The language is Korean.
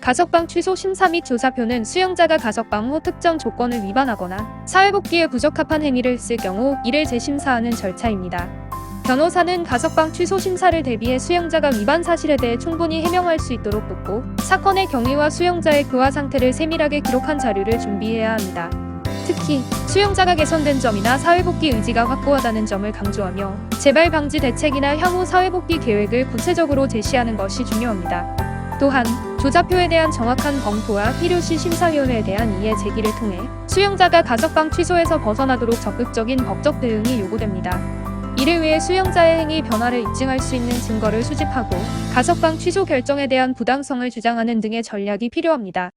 가석방 취소 심사 및 조사표는 수용자가 가석방 후 특정 조건을 위반하거나 사회복귀에 부적합한 행위를 했을 경우 이를 재심사하는 절차입니다. 변호사는 가석방 취소 심사를 대비해 수용자가 위반 사실에 대해 충분히 해명할 수 있도록 돕고 사건의 경위와 수용자의 교화 상태를 세밀하게 기록한 자료를 준비해야 합니다. 특히 수용자가 개선된 점이나 사회복귀 의지가 확고하다는 점을 강조하며 재발 방지 대책이나 향후 사회복귀 계획을 구체적으로 제시하는 것이 중요합니다. 또한 조사표에 대한 정확한 검토와 필요시 심사위원회에 대한 이해 제기를 통해 수용자가 가석방 취소에서 벗어나도록 적극적인 법적 대응이 요구됩니다. 이를 위해 수용자의 행위 변화를 입증할 수 있는 증거를 수집하고 가석방 취소 결정에 대한 부당성을 주장하는 등의 전략이 필요합니다.